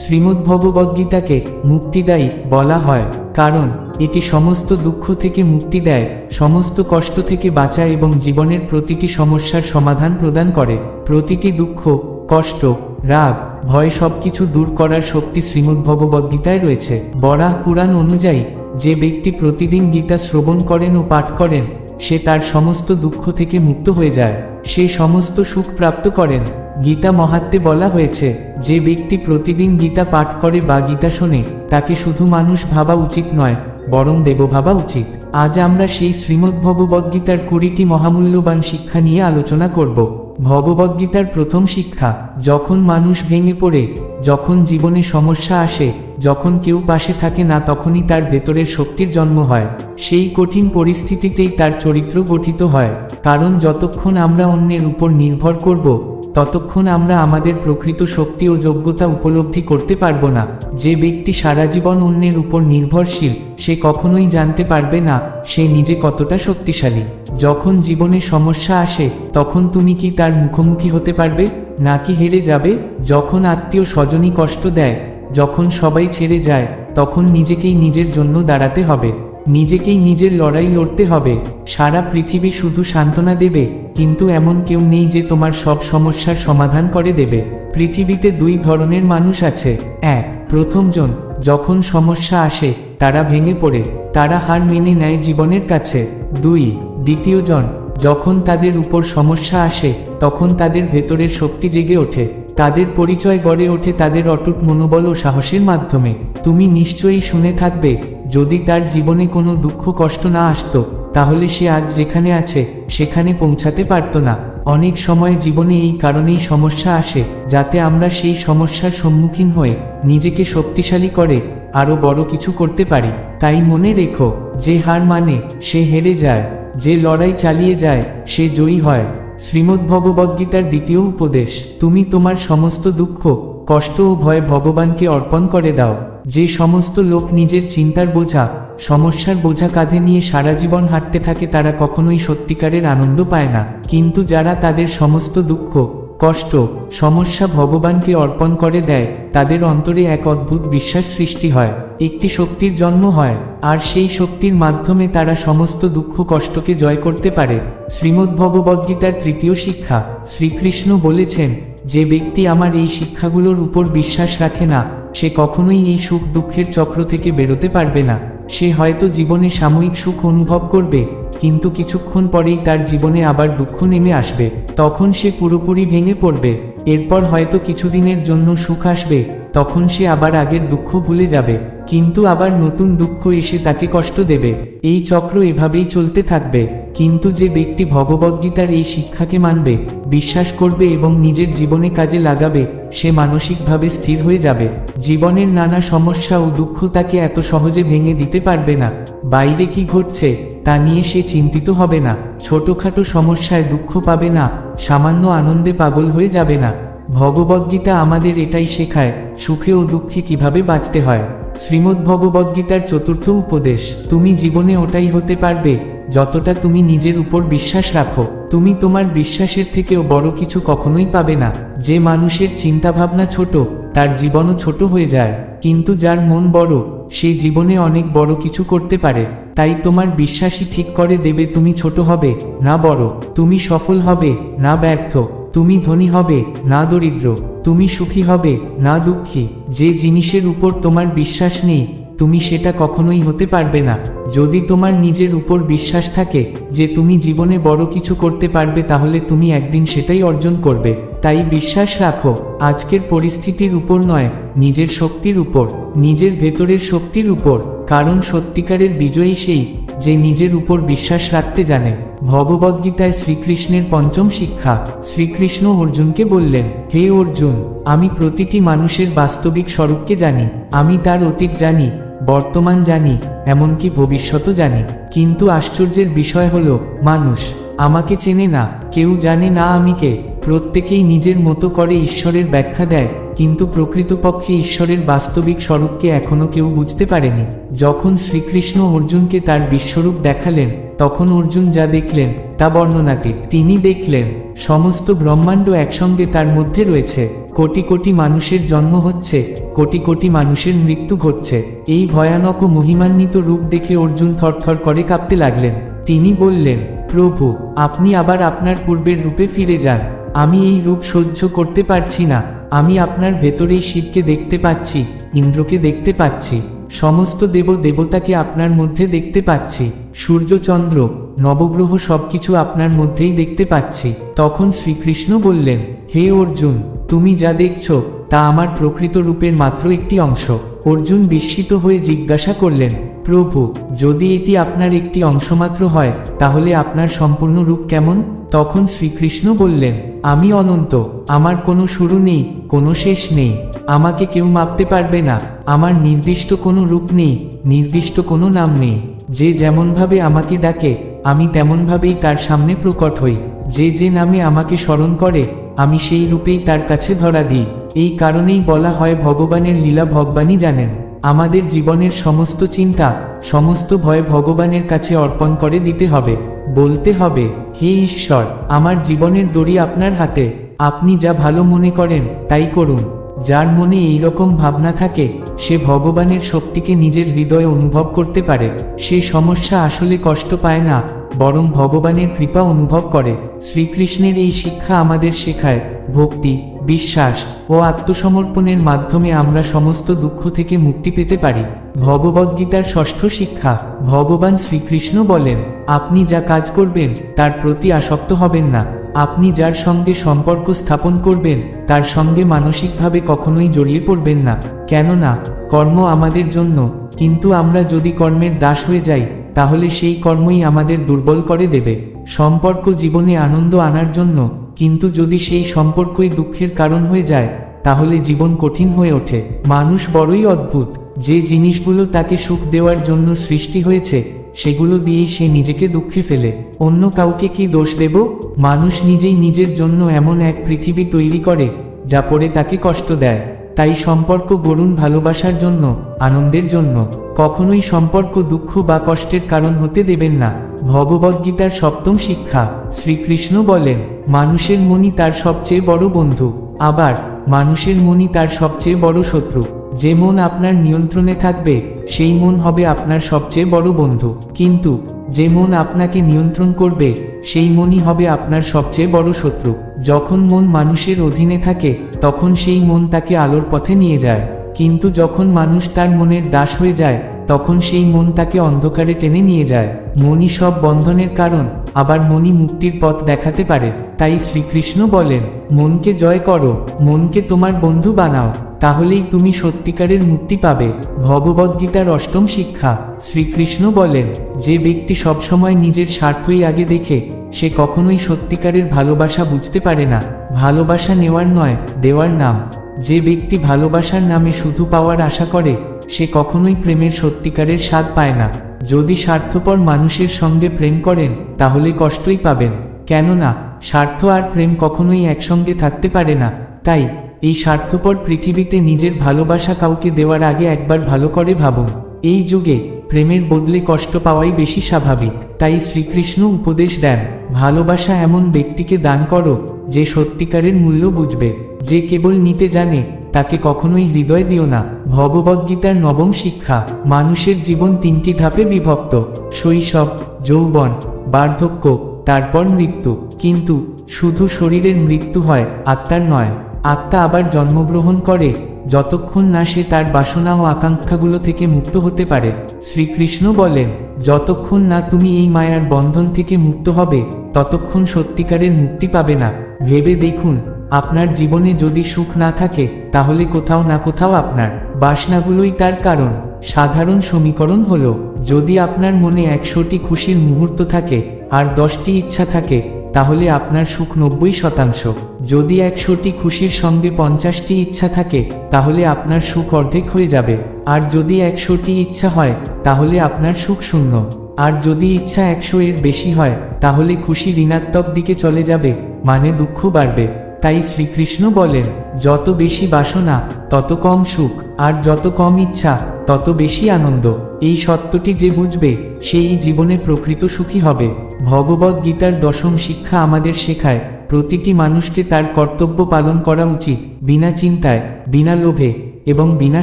শ্রীমদ্ভগবদ্গীতাকে মুক্তিদায়ী বলা হয়, কারণ এটি সমস্ত দুঃখ থেকে মুক্তি দেয়, সমস্ত কষ্ট থেকে বাঁচায় এবং জীবনের প্রতিটি সমস্যার সমাধান প্রদান করে। প্রতিটি দুঃখ, কষ্ট, রাগ, ভয় সবকিছু দূর করার শক্তি শ্রীমদ্ভগবদ্গীতায় রয়েছে। বরাহ পুরাণ অনুযায়ী, যে ব্যক্তি প্রতিদিন গীতা শ্রবণ করেন ও পাঠ করেন, সে তার সমস্ত দুঃখ থেকে মুক্ত হয়ে যায়। সে সমস্ত সুখ প্রাপ্ত করেন। গীতা মহাত্মে বলা হয়েছে, যে ব্যক্তি প্রতিদিন গীতা পাঠ করে বা গীতা শোনে, তাকে শুধু মানুষ ভাবা উচিত নয়, বরং দেব ভাবা উচিত। আজ আমরা সেই শ্রীমদ্ ভগবদ্গীতার কুড়িটি মহামূল্যবান শিক্ষা নিয়ে আলোচনা করব। ভগবদ্গীতার প্রথম শিক্ষা, যখন মানুষ ভেঙে পড়ে, যখন জীবনে সমস্যা আসে, যখন কেউ পাশে থাকে না, তখনই তার ভেতরের শক্তির জন্ম হয়। সেই কঠিন পরিস্থিতিতেই তার চরিত্র গঠিত হয়, কারণ যতক্ষণ আমরা অন্যের উপর নির্ভর করব ততক্ষণ আমরা আমাদের প্রকৃত শক্তি ও যোগ্যতা উপলব্ধি করতে পারব না। যে ব্যক্তি সারা জীবন অন্যের উপর নির্ভরশীল, সে কখনোই জানতে পারবে না, সে নিজে কতটা শক্তিশালী। যখন জীবনে সমস্যা আসে, তখন তুমি কি তার মুখোমুখি হতে পারবে, নাকি হেরে যাবে? যখন আত্মীয় স্বজনই কষ্ট দেয়, যখন সবাই ছেড়ে যায়, তখন নিজেকেই নিজের জন্য দাঁড়াতে হবে। নিজেকেই নিজের লড়াই লড়তে হবে। সারা পৃথিবী শুধু সান্ত্বনা দেবে, কিন্তু এমন কেউ নেই যে তোমার সব সমস্যার সমাধান করে দেবে। পৃথিবীতে দুই ধরনের মানুষ আছে। এক, প্রথমজন, যখন সমস্যা আসে, তারা ভেঙে পড়ে, তারা হার মেনে নেয় জীবনের কাছে। দুই, দ্বিতীয়জন, যখন তাদের উপর সমস্যা আসে, তখন তাদের ভেতরের শক্তি জেগে ওঠে, তাদের পরিচয় গড়ে ওঠে তাদের অটুট মনোবল ও সাহসের মাধ্যমে। তুমি নিশ্চয়ই শুনে থাকবে যদি তার জীবনে কোনো দুঃখ কষ্ট না আসতো, তাহলে সে আজ যেখানে আছে, সেখানে পৌঁছাতে পারত না। অনেক সময় জীবনে এই কারণেই সমস্যা আসে, যাতে আমরা সেই সমস্যার সম্মুখীন হয়ে নিজেকে শক্তিশালী করে আরও বড় কিছু করতে পারি। তাই মনে রেখো, যে হার মানে সে হেরে যায়, যে লড়াই চালিয়ে যায়, সে জয়ী হয়। শ্রীমদ্ভগবদ্গীতার দ্বিতীয় উপদেশ, তুমি তোমার সমস্ত দুঃখ কষ্ট ও ভয় ভগবানকে অর্পণ করে দাও। যে সমস্ত লোক নিজের চিন্তার বোঝা, সমস্যার বোঝা কাঁধে নিয়ে সারা জীবন হাঁটতে থাকে তারা কখনোই সত্যিকারের আনন্দ পায় না। কিন্তু যারা তাদের সমস্ত দুঃখ, কষ্ট, সমস্যা ভগবানকে অর্পণ করে দেয়, তাদের অন্তরে এক অদ্ভুত বিশ্বাস সৃষ্টি হয়। একটি শক্তির জন্ম হয়, আর সেই শক্তির মাধ্যমে তারা সমস্ত দুঃখ, কষ্টকে জয় করতে পারে। শ্রীমদ্ভগবদ্গীতার তৃতীয় শিক্ষা, শ্রীকৃষ্ণ বলেছেন যে ব্যক্তি আমার এই শিক্ষাগুলোর উপর বিশ্বাস রাখে না, সে কখনোই এই সুখ দুঃখের চক্র থেকে বেরোতে পারবে না। সে হয়তো জীবনে সাময়িক সুখ অনুভব করবে, কিন্তু কিছুক্ষণ পরেই তার জীবনে আবার দুঃখ নেমে আসবে। তখন সে পুরোপুরি ভেঙে পড়বে, এরপর হয়তো কিছুদিনের জন্য সুখ আসবে, তখন সে আবার আগের দুঃখ ভুলে যাবে, কিন্তু আবার নতুন দুঃখ এসে তাকে কষ্ট দেবে। এই চক্র এভাবেই চলতে থাকবে। কিন্তু যে ব্যক্তি ভগবদ্গীতার এই শিক্ষাকে মানবে, বিশ্বাস করবে এবং নিজের জীবনে কাজে লাগাবে, সে মানসিকভাবে স্থির হয়ে যাবে। জীবনের নানা সমস্যা ও দুঃখ তাকে এত সহজে ভেঙে দিতে পারবে না। বাইরে কি ঘটছে, তা নিয়ে সে চিন্তিত হবে না। ছোটখাটো সমস্যায় দুঃখ পাবে না, সামান্য আনন্দে পাগল হয়ে যাবে না। ভগবদ্গীতা আমাদের এটাই শেখায়, সুখে ও দুঃখে কীভাবে বাঁচতে হয়। শ্রীমদ্ ভগবদ্গীতার চতুর্থ উপদেশ, তুমি জীবনে ওটাই হতে পারবে যতটা তুমি নিজের উপর বিশ্বাস রাখো, তুমি তোমার বিশ্বাসের থেকেও বড় কিছু কখনোই পাবে না। যে মানুষের চিন্তাভাবনা ছোট, তার জীবনও ছোট হয়ে যায়। কিন্তু যার মন বড়, সে জীবনে অনেক বড় কিছু করতে পারে। তাই তোমার বিশ্বাসই ঠিক করে দেবে তুমি ছোট হবে, না বড়। তুমি সফল হবে, না ব্যর্থ। তুমি ধনী হবে, না দরিদ্র। তুমি সুখী হবে, না দুঃখী। যে জিনিসের উপর তোমার বিশ্বাস নেই তুমি সেটা কখনোই হতে পারবে না। যদি তোমার নিজের উপর বিশ্বাস থাকে যে তুমি জীবনে বড় কিছু করতে পারবে, তাহলে তুমি একদিন সেটাই অর্জন করবে। তাই বিশ্বাস রাখো, আজকের পরিস্থিতির উপর নয়, নিজের শক্তির উপর, নিজের ভেতরের শক্তির উপর। কারণ সত্যিকারের বিজয়ী সেই, যে নিজের উপর বিশ্বাস রাখতে জানে। ভগবদ্গীতায় শ্রীকৃষ্ণের পঞ্চম শিক্ষা, শ্রীকৃষ্ণ অর্জুনকে বললেন, হে অর্জুন, আমি প্রতিটি মানুষের বাস্তবিক স্বরূপকে জানি, আমি তার অতীত জানি বর্তমান জানি, এমনকি ভবিষ্যতও জানি। কিন্তু আশ্চর্যের বিষয় হল, মানুষ, আমাকে চেনে না, কেউ জানে না আমি কে। প্রত্যেকেই নিজের মতো করে ঈশ্বরের ব্যাখ্যা দেয়, কিন্তু প্রকৃতপক্ষে ঈশ্বরের বাস্তবিক স্বরূপকে এখনও কেউ বুঝতে পারেনি। যখন শ্রীকৃষ্ণ অর্জুনকে তার বিশ্বরূপ দেখালেন, তখন অর্জুন যা দেখলেন, তা বর্ণনাতীত। তিনি দেখলেন সমস্ত ব্রহ্মাণ্ড একসঙ্গে তার মধ্যে রয়েছে। কোটি কোটি মানুষের জন্ম হচ্ছে, কোটি কোটি মানুষের মৃত্যু ঘটছে। এই ভয়ানক ও মহিমান্বিত রূপ দেখে অর্জুন থরথর করে কাঁপতে লাগলেন। তিনি বললেন, প্রভু, আপনি আবার আপনার পূর্বের রূপে ফিরে যান। আমি এই রূপ সহ্য করতে পারছি না। আমি আপনার ভেতরেই শিবকে দেখতে পাচ্ছি, ইন্দ্রকে দেখতে পাচ্ছি। সমস্ত দেব দেবতাকে আপনার মধ্যে দেখতে পাচ্ছি। সূর্য, চন্দ্র, নবগ্রহ সবকিছু আপনার মধ্যেই দেখতে পাচ্ছি। তখন শ্রীকৃষ্ণ বললেন, হে অর্জুন, তুমি যা দেখছ, তা আমার প্রকৃত রূপের মাত্র একটি অংশ। অর্জুন বিস্মিত হয়ে জিজ্ঞাসা করলেন প্রভু, যদি এটি আপনার একটি অংশমাত্র হয়, তাহলে আপনার সম্পূর্ণ রূপ কেমন? তখন শ্রীকৃষ্ণ বললেন, আমি অনন্ত, আমার কোনো শুরু নেই, কোনো শেষ নেই, আমাকে কেউ মাপতে পারবে না, আমার নির্দিষ্ট কোনো রূপ নেই, নির্দিষ্ট কোনো নাম নেই, যে যেমনভাবে আমাকে ডাকে, আমি তেমনভাবেই তার সামনে প্রকট হই, যে যে নামে আমাকে স্মরণ করে, আমি সেই রূপেই তার কাছে ধরা দিই। এই কারণেই বলা হয় ভগবানের লীলা ভগবানই জানেন। আমাদের জীবনের সমস্ত চিন্তা, সমস্ত ভয় ভগবানের কাছে অর্পণ করে দিতে হবে। বলতে হবে, হে ঈশ্বর, আমার জীবনের দড়ি আপনার হাতে, আপনি যা ভালো মনে করেন, তাই করুন। যার মনে এই রকম ভাবনা থাকে, সে ভগবানের শক্তিকে নিজের হৃদয়ে অনুভব করতে পারে। সে সমস্যা আসলে কষ্ট পায় না, বরং ভগবানের কৃপা অনুভব করে। শ্রীকৃষ্ণের এই শিক্ষা আমাদের শেখায়। ভক্তি বিশ্বাস ও আত্মসমর্পণের মাধ্যমে আমরা সমস্ত দুঃখ থেকে মুক্তি পেতে পারি। ভগবদ্গীতার ষষ্ঠ শিক্ষা, ভগবান শ্রীকৃষ্ণ বলেন, আপনি যা কাজ করবেন, তার প্রতি আসক্ত হবেন না। আপনি যার সঙ্গে সম্পর্ক স্থাপন করবেন, তার সঙ্গে মানসিকভাবে কখনোই জড়িয়ে পড়বেন না। কেননা, কর্ম আমাদের জন্য, কিন্তু আমরা যদি কর্মের দাস হয়ে যাই, তাহলে সেই কর্মই আমাদের দুর্বল করে দেবে। সম্পর্ক জীবনে আনন্দ আনার জন্য কিন্তু যদি সেই সম্পর্কই দুঃখের কারণ হয়ে যায়, তাহলে জীবন কঠিন হয়ে ওঠে। মানুষ বড়ই অদ্ভুত। যে জিনিসগুলো তাকে সুখ দেওয়ার জন্য সৃষ্টি হয়েছে, সেগুলো দিয়েই সে নিজেকে দুঃখে ফেলে। অন্য কাউকে কি দোষ দেব? মানুষ নিজেই নিজের জন্য এমন এক পৃথিবী তৈরি করে, যা পরে তাকে কষ্ট দেয়। তাই সম্পর্ক গড়ুন ভালোবাসার জন্য, আনন্দের জন্য। কখনোই সম্পর্ক দুঃখ বা কষ্টের কারণ হতে দেবেন না। ভগবদ্গীতার সপ্তম শিক্ষা, শ্রীকৃষ্ণ বলেন, মানুষের মনই তার সবচেয়ে বড় বন্ধু। আবার, মানুষের মনই তার সবচেয়ে বড় শত্রু। যে মন আপনার নিয়ন্ত্রণে থাকবে, সেই মন হবে আপনার সবচেয়ে বড় বন্ধু। কিন্তু, যে মন আপনাকে নিয়ন্ত্রণ করবে, সেই মনই হবে আপনার সবচেয়ে বড় শত্রু। যখন মন মানুষের অধীনে থাকে তখন সেই মন তাকে আলোর পথে নিয়ে যায়। কিন্তু যখন মানুষ তার মনের দাস হয়ে যায়, তখন সেই মন তাকে অন্ধকারে টেনে নিয়ে যায়। মনি সব বন্ধনের কারণ, আবার মনই মুক্তির পথ দেখাতে পারে। তাই শ্রীকৃষ্ণ বলেন, মনকে জয় করো, মনকে তোমার বন্ধু বানাও, তাহলেই তুমি সত্যিকারের মুক্তি পাবে। ভগবদ্গীতার অষ্টম শিক্ষা, শ্রীকৃষ্ণ বলেন, যে ব্যক্তি সবসময় নিজের স্বার্থই আগে দেখে, সে কখনোই সত্যিকারের ভালোবাসা বুঝতে পারে না। ভালোবাসা নেওয়ার নয়, দেওয়ার নাম। যে ব্যক্তি ভালোবাসার নামে শুধু পাওয়ার আশা করে, সে কখনোই প্রেমের সত্যিকারের স্বাদ পায় না। যদি স্বার্থপর মানুষের সঙ্গে প্রেম করেন, তাহলে কষ্টই পাবেন। কেননা, স্বার্থ আর প্রেম কখনোই একসঙ্গে থাকতে পারে না। তাই, এই স্বার্থপর পৃথিবীতে নিজের ভালোবাসা কাউকে দেওয়ার আগে একবার ভালো করে ভাবুন। এই যুগে প্রেমের বদলে কষ্ট পাওয়াই বেশি স্বাভাবিক। তাই শ্রীকৃষ্ণ উপদেশ দেন, ভালোবাসা এমন ব্যক্তিকে দান করো, যে সত্যিকারের মূল্য বুঝবে। যে কেবল নিতে জানে, তাকে কখনোই হৃদয় দিও না। ভগবদ্গীতার নবম শিক্ষা, মানুষের জীবন তিনটি ধাপে বিভক্ত। শৈশব, যৌবন, বার্ধক্য, তারপর মৃত্যু। কিন্তু, শুধু শরীরের মৃত্যু হয়, আত্মার নয়। আত্মা আবার জন্মগ্রহণ করে যতক্ষণ না সে তার বাসনা ও আকাঙ্ক্ষাগুলো থেকে মুক্ত হতে পারে, শ্রীকৃষ্ণ বলেন, যতক্ষণ না তুমি এই মায়ার বন্ধন থেকে মুক্ত হবে, ততক্ষণ সত্যিকারের মুক্তি পাবে না। ভেবে দেখুন, আপনার জীবনে যদি সুখ না থাকে, তাহলে কোথাও না কোথাও আপনার বাসনাগুলোই তার কারণ। সাধারণ সমীকরণ হলো, যদি আপনার মনে একশোটি খুশির মুহূর্ত থাকে, আর দশটি ইচ্ছা থাকে তাহলে আপনার সুখ নব্বই শতাংশ। যদি একশোটি খুশির সঙ্গে পঞ্চাশটি ইচ্ছা থাকে, তাহলে আপনার সুখ অর্ধেক হয়ে যাবে। আর যদি একশোটি ইচ্ছা হয়, তাহলে আপনার সুখ শূন্য। আর যদি ইচ্ছা একশো এর বেশি হয়, তাহলে খুশি ঋণাত্মক দিকে চলে যাবে মানে দুঃখ বাড়বে। তাই শ্রীকৃষ্ণ বলেন, যত বেশি বাসনা, তত কম সুখ, আর যত কম ইচ্ছা, তত বেশি আনন্দ। এই সত্যটি যে বুঝবে, সেই জীবনে প্রকৃত সুখী হবে। ভগবদ গীতার দশম শিক্ষা আমাদের শেখায়, প্রতিটি মানুষকে তার কর্তব্য পালন করা উচিত, বিনা চিন্তায়, বিনা লোভে, এবং বিনা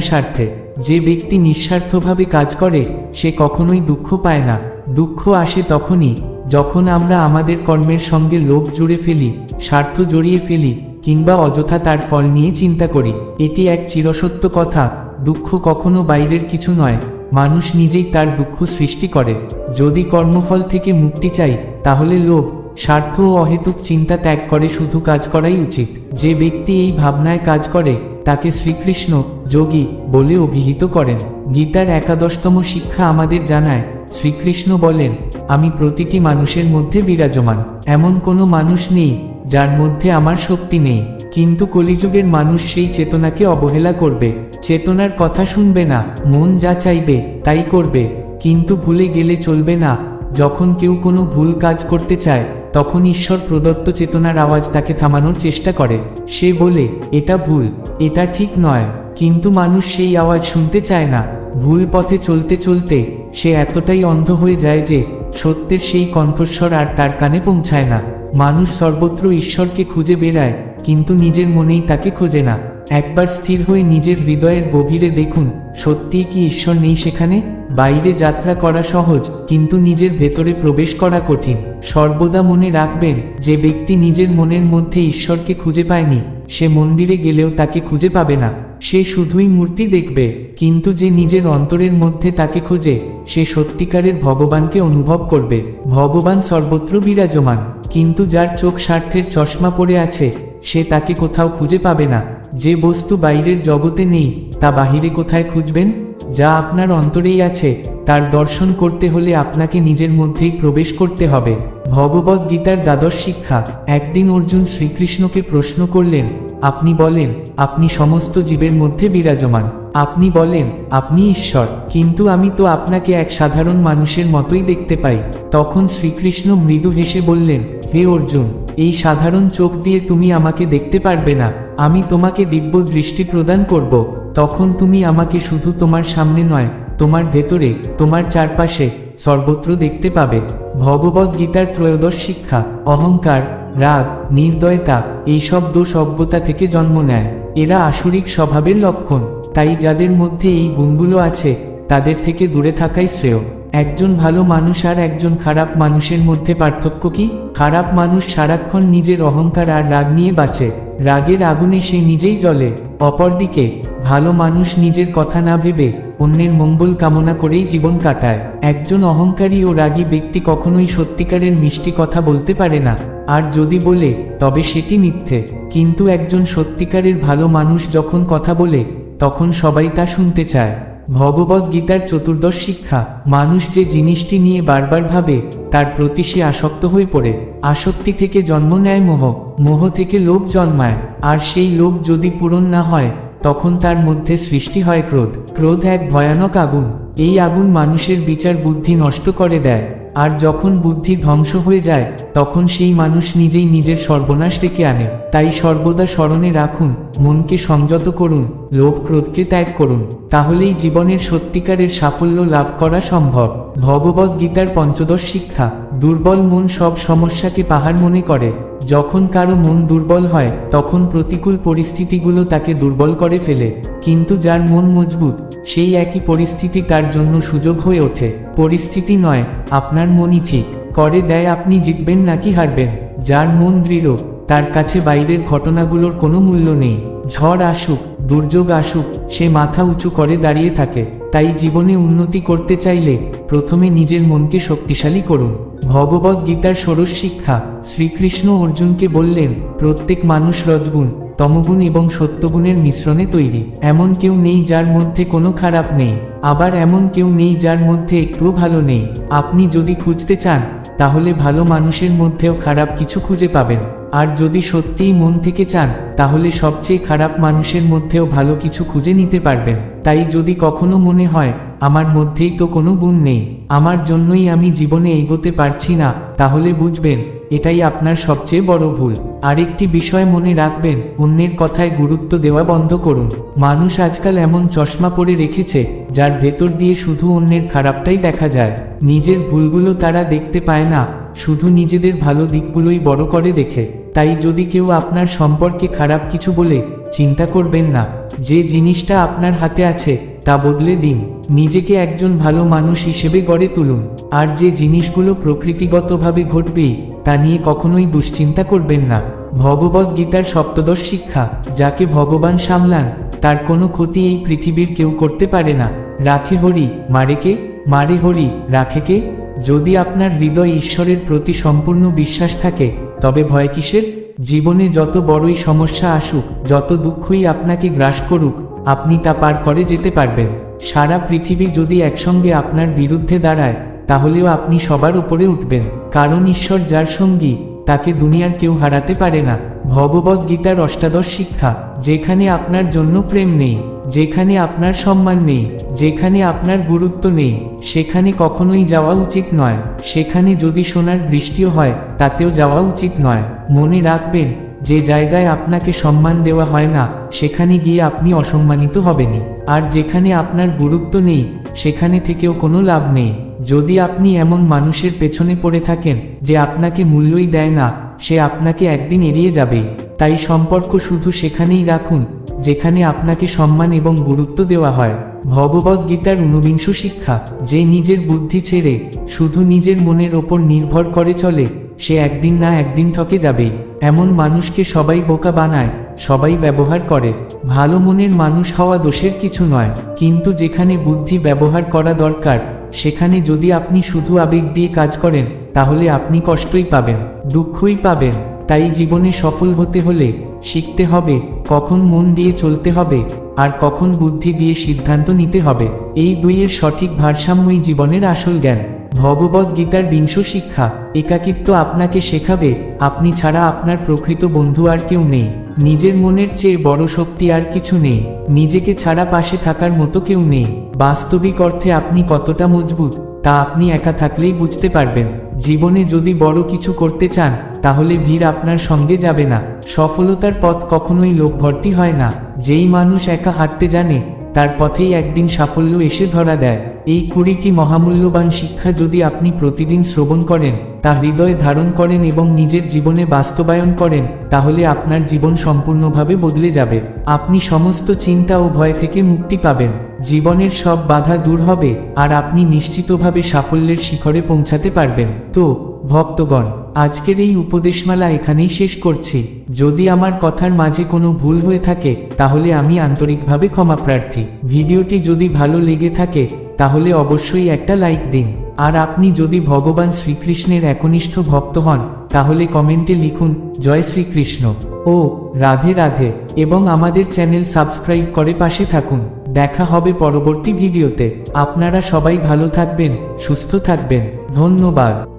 স্বার্থে। যে ব্যক্তি নিঃস্বার্থভাবে কাজ করে, সে কখনোই দুঃখ পায় না। দুঃখ আসে তখনই যখন আমরা আমাদের কর্মের সঙ্গে লোভ জুড়ে ফেলি, স্বার্থ জড়িয়ে ফেলি, কিংবা অযথা তার ফল নিয়ে চিন্তা করি, এটি এক চিরসত্য কথা, দুঃখ কখনো বাইরের কিছু নয়, মানুষ নিজেই তার দুঃখ সৃষ্টি করে। যদি কর্মফল থেকে মুক্তি চাই, তাহলে লোভ, স্বার্থ ও অহেতুক চিন্তা ত্যাগ করে শুধু কাজ করাই উচিত। যে ব্যক্তি এই ভাবনায় কাজ করে, তাকে শ্রীকৃষ্ণ, যোগী বলে অভিহিত করেন। গীতার একাদশতম শিক্ষা আমাদের জানায়, শ্রীকৃষ্ণ বলেন আমি প্রতিটি মানুষের মধ্যে বিরাজমান। এমন কোনো মানুষ নেই, যার মধ্যে আমার শক্তি নেই। কিন্তু কলিযুগের মানুষ সেই চেতনাকে অবহেলা করবে। চেতনার কথা শুনবে না, মন যা চাইবে, তাই করবে। কিন্তু ভুলে গেলে চলবে না। যখন কেউ কোনো ভুল কাজ করতে চায়, তখন ঈশ্বর প্রদত্ত চেতনার আওয়াজ তাকে থামানোর চেষ্টা করে। সে বলে, এটা ভুল, এটা ঠিক নয়। কিন্তু মানুষ সেই আওয়াজ শুনতে চায় না। ভুল পথে চলতে চলতে সে এতটাই অন্ধ হয়ে যায় যে সত্যের সেই কণ্ঠস্বর আর তার কানে পৌঁছায় না। মানুষ সর্বত্র ঈশ্বরকে খুঁজে বেড়ায়, কিন্তু নিজের মনেই তাকে খোঁজে না। একবার স্থির হয়ে নিজের হৃদয়ের গভীরে দেখুন, সত্যিই কি ঈশ্বর নেই সেখানে? বাইরে যাত্রা করা সহজ, কিন্তু নিজের ভেতরে প্রবেশ করা কঠিন। সর্বদা মনে রাখবেন, যে ব্যক্তি নিজের মনের মধ্যে ঈশ্বরকে খুঁজে পায়নি, সে মন্দিরে গেলেও তাকে খুঁজে পাবে না। সে শুধুই মূর্তি দেখবে, কিন্তু যে নিজের অন্তরের মধ্যে তাকে খোঁজে, সে সত্যিকারের ভগবানকে অনুভব করবে। ভগবান সর্বত্র বিরাজমান, কিন্তু যার চোখ স্বার্থের চশমা পড়ে আছে, সে তাকে কোথাও খুঁজে পাবে না। যে বস্তু বাইরের জগতে নেই, তা বাহিরে কোথায় খুঁজবেন? যা আপনার অন্তরেই আছে, তার দর্শন করতে হলে আপনাকে নিজের মধ্যেই প্রবেশ করতে হবে। ভগবদ গীতার দ্বাদশ শিক্ষা, একদিন অর্জুন শ্রীকৃষ্ণকে প্রশ্ন করলেন, আপনি বলেন, আপনি সমস্ত জীবের মধ্যে বিরাজমান। আপনি বলেন, আপনি ঈশ্বর, কিন্তু আমি তো আপনাকে এক সাধারণ মানুষের মতোই দেখতে পাই। তখন শ্রীকৃষ্ণ মৃদু হেসে বললেন, হে অর্জুন, এই সাধারণ চোখ দিয়ে তুমি আমাকে দেখতে পারবে না। আমি তোমাকে দিব্য দৃষ্টি প্রদান করব। তখন তুমি আমাকে শুধু তোমার সামনে নয়, তোমার ভেতরে, তোমার চারপাশে সর্বত্র দেখতে পাবে। ভগবদ গীতার ত্রয়োদশ শিক্ষা, অহংকার, রাগ, নির্দয়তা, এইসব দোষ অজ্ঞতা থেকে জন্ম নেয়। এরা আসরিক স্বভাবের লক্ষণ। তাই যাদের মধ্যে এই গুণগুলো আছে, তাদের থেকে দূরে থাকাই শ্রেয়। একজন ভালো মানুষ আর একজন খারাপ মানুষের মধ্যে পার্থক্য কি? খারাপ মানুষ সারাক্ষণ নিজের অহংকার আর রাগ নিয়ে বাঁচে। রাগের আগুনে সে নিজেই জ্বলে। অপরদিকে, ভালো মানুষ নিজের কথা না ভেবে অন্যের মঙ্গল কামনা করেই জীবন কাটায়। একজন অহংকারী ও রাগী ব্যক্তি কখনোই সত্যিকারের মিষ্টি কথা বলতে পারে না। আর যদি বলে, তবে সেটি মিথ্যে। কিন্তু একজন সত্যিকারের ভালো মানুষ যখন কথা বলে, তখন সবাই তা শুনতে চায়। ভগবদ গীতার চতুর্দশ শিক্ষা, মানুষ যে জিনিসটি নিয়ে বারবার ভাবে, তার প্রতি সে আসক্ত হয়ে পড়ে। আসক্তি থেকে জন্ম নেয় মোহ মোহ থেকে লোভ জন্মায়। আর সেই লোভ যদি পূরণ না হয়, তখন তার মধ্যে সৃষ্টি হয় ক্রোধ। ক্রোধ এক ভয়ানক আগুন। এই আগুন মানুষের বিচার বুদ্ধি নষ্ট করে দেয়। আর যখন বুদ্ধি ধ্বংস হয়ে যায়, তখন সেই মানুষ নিজেই নিজের সর্বনাশ ডেকে আনে। তাই সর্বদা স্মরণে রাখুন, মনকে সংযত করুন, লোভ ক্রোধকে ত্যাগ করুন। তাহলেই জীবনের সত্যিকারের সাফল্য লাভ করা সম্ভব। ভগবদ গীতার পঞ্চদশ শিক্ষা, দুর্বল মন সব সমস্যাকে পাহাড় মনে করে। যখন কারও মন দুর্বল হয়, তখন প্রতিকূল পরিস্থিতিগুলো তাকে দুর্বল করে ফেলে। কিন্তু যার মন মজবুত, সেই একই পরিস্থিতি তার জন্য সুযোগ হয়ে ওঠে। পরিস্থিতি নয়, আপনার মনই ঠিক। করে দেয় আপনি জিতবেন নাকি হারবেন। যার মন দৃঢ়, তার কাছে বাইরের ঘটনাগুলোর কোনো মূল্য নেই। ঝড় আসুক, দুর্যোগ আসুক, সে মাথা উঁচু করে দাঁড়িয়ে থাকে। তাই জীবনে উন্নতি করতে চাইলে প্রথমে নিজের মনকে শক্তিশালী করুন। ভগবদ গীতার ষোড়শ শিক্ষা, শ্রীকৃষ্ণ অর্জুনকে বললেন, প্রত্যেক মানুষ রজগুণ। তমগুণ এবং সত্যগুণের মিশ্রণে তৈরি। এমন কেউ নেই যার মধ্যে কোনো খারাপ নেই। আবার এমন কেউ নেই যার মধ্যে একটুও ভালো নেই। আপনি যদি খুঁজতে চান, তাহলে ভালো মানুষের মধ্যেও খারাপ কিছু খুঁজে পাবেন। আর যদি সত্যিই মন থেকে চান, তাহলে সবচেয়ে খারাপ মানুষের মধ্যেও ভালো কিছু খুঁজে নিতে পারবেন। তাই যদি কখনো মনে হয়, আমার মধ্যেই তো কোনো গুণ নেই, আমার জন্যই আমি জীবনে এগোতে পারছি না, তাহলে বুঝবেন এটাই আপনার সবচেয়ে বড় ভুল। আরেকটি বিষয় মনে রাখবেন, অন্যের কথায় গুরুত্ব দেওয়া বন্ধ করুন। মানুষ আজকাল এমন চশমা পরে রেখেছে, যার ভেতর দিয়ে শুধু অন্যের খারাপটাই দেখা যায়। নিজের ভুলগুলো তারা দেখতে পায় না, শুধু নিজেদের ভালো দিকগুলোই বড় করে দেখে। তাই যদি কেউ আপনার সম্পর্কে খারাপ কিছু বলে, চিন্তা করবেন না। যে জিনিসটা আপনার হাতে আছে, তা বদলে দিন। নিজেকে একজন ভালো মানুষ হিসেবে গড়ে তুলুন। আর যে জিনিসগুলো প্রকৃতিগতভাবে ঘটবেই তা নিয়ে কখনোই দুশ্চিন্তা করবেন না। ভগবদ গীতার সপ্তদশ শিক্ষা, যাকে ভগবান সামলান, তার কোনো ক্ষতি এই পৃথিবীর কেউ করতে পারে না। রাখে হরি, মারে কে? মারে হরি, রাখে কে? যদি আপনার হৃদয় ঈশ্বরের প্রতি সম্পূর্ণ বিশ্বাস থাকে, তবে ভয় কিসের? জীবনে যত বড়ই সমস্যা আসুক, যত দুঃখই আপনাকে গ্রাস করুক, আপনি তা পার করে যেতে পারবেন। সারা পৃথিবী যদি একসঙ্গে আপনার বিরুদ্ধে দাঁড়ায় তাহলেও আপনি সবার উপরে উঠবেন। কারণ ঈশ্বর যার সঙ্গী, তাকে দুনিয়ার কেউ হারাতে পারে না। ভগবদ গীতার অষ্টাদশ শিক্ষা, যেখানে আপনার জন্য প্রেম নেই, যেখানে আপনার সম্মান নেই, যেখানে আপনার গুরুত্ব নেই, সেখানে কখনোই যাওয়া উচিত নয়। সেখানে যদি সোনার বৃষ্টিও হয়, তাতেও যাওয়া উচিত নয়। মনে রাখবেন, যে জায়গায় আপনাকে সম্মান দেওয়া হয় না, সেখানে গিয়ে আপনি অসম্মানিত হবেনি আর যেখানে আপনার গুরুত্ব নেই, সেখানে থেকেও কোনো লাভ নেই। যদি আপনি এমন মানুষের পেছনে পড়ে থাকেন যে আপনাকে মূল্যই দেয় না, সে আপনাকে একদিন এড়িয়ে যাবে। তাই সম্পর্ক শুধু সেখানেই রাখুন, যেখানে আপনাকে সম্মান এবং গুরুত্ব দেওয়া হয়। ভগবদ গীতার ঊনবিংশ শিক্ষা, যে নিজের বুদ্ধি ছেড়ে, শুধু নিজের মনের ওপর নির্ভর করে চলে, সে একদিন না একদিন ঠকে যাবে। এমন মানুষকে সবাই বোকা বানায়, সবাই ব্যবহার করে। ভালো মনের মানুষ হওয়া দোষের কিছু নয়, কিন্তু যেখানে বুদ্ধি ব্যবহার করা দরকার সেখানে যদি আপনি শুধু আবেগ দিয়ে কাজ করেন, তাহলে আপনি কষ্টই পাবেন, দুঃখই পাবেন। তাই জীবনে সফল হতে হলে শিখতে হবে, কখন মন দিয়ে চলতে হবে, আর কখন বুদ্ধি দিয়ে সিদ্ধান্ত নিতে হবে। এই দুইয়ের সঠিক ভারসাম্যই জীবনের আসল জ্ঞান। ভগবদ গীতার বিংশ শিক্ষা, একাকিত্ব আপনাকে শেখাবে, আপনি ছাড়া আপনার প্রকৃত বন্ধু আর কেউ নেই। নিজের মনের চেয়ে বড় শক্তি আর কিছু নেই। নিজেকে ছাড়া পাশে থাকার মতো কেউ নেই। বাস্তবিক অর্থে আপনি কতটা মজবুত, তা আপনি একা থাকলেই বুঝতে পারবেন। জীবনে যদি বড় কিছু করতে চান, তাহলে ভিড় আপনার সঙ্গে যাবে না। সফলতার পথ কখনোই লোক ভর্তি হয় না। যেই মানুষ একা হাঁটতে জানে তার পথেই একদিন সাফল্য এসে ধরা দেয়। এই কুড়িটি মহামূল্যবান শিক্ষা যদি আপনি প্রতিদিন শ্রবণ করেন, তা হৃদয়ে ধারণ করেন এবং নিজের জীবনে বাস্তবায়ন করেন, তাহলে আপনার জীবন সম্পূর্ণভাবে বদলে যাবে। আপনি সমস্ত চিন্তা ও ভয় থেকে মুক্তি পাবেন। জীবনের সব বাধা দূর হবে, আর আপনি নিশ্চিতভাবে সাফল্যের শিখরে পৌঁছাতে পারবেন। তো ভক্তগণ, আজকের এই উপদেশমালা এখানেই শেষ করছি। যদি আমার কথার মাঝে কোনো ভুল হয়ে থাকে, তাহলে আমি আন্তরিকভাবে ক্ষমা প্রার্থী। ভিডিওটি যদি ভালো লেগে থাকে, তাহলে অবশ্যই একটা লাইক দিন। আর আপনি যদি ভগবান শ্রীকৃষ্ণের একনিষ্ঠ ভক্ত হন, তাহলে কমেন্টে লিখুন, জয় শ্রীকৃষ্ণ। ও, রাধে রাধে। এবং আমাদের চ্যানেল সাবস্ক্রাইব করে পাশে থাকুন। দেখা হবে পরবর্তী ভিডিওতে। আপনারা সবাই ভালো থাকবেন, সুস্থ থাকবেন। ধন্যবাদ।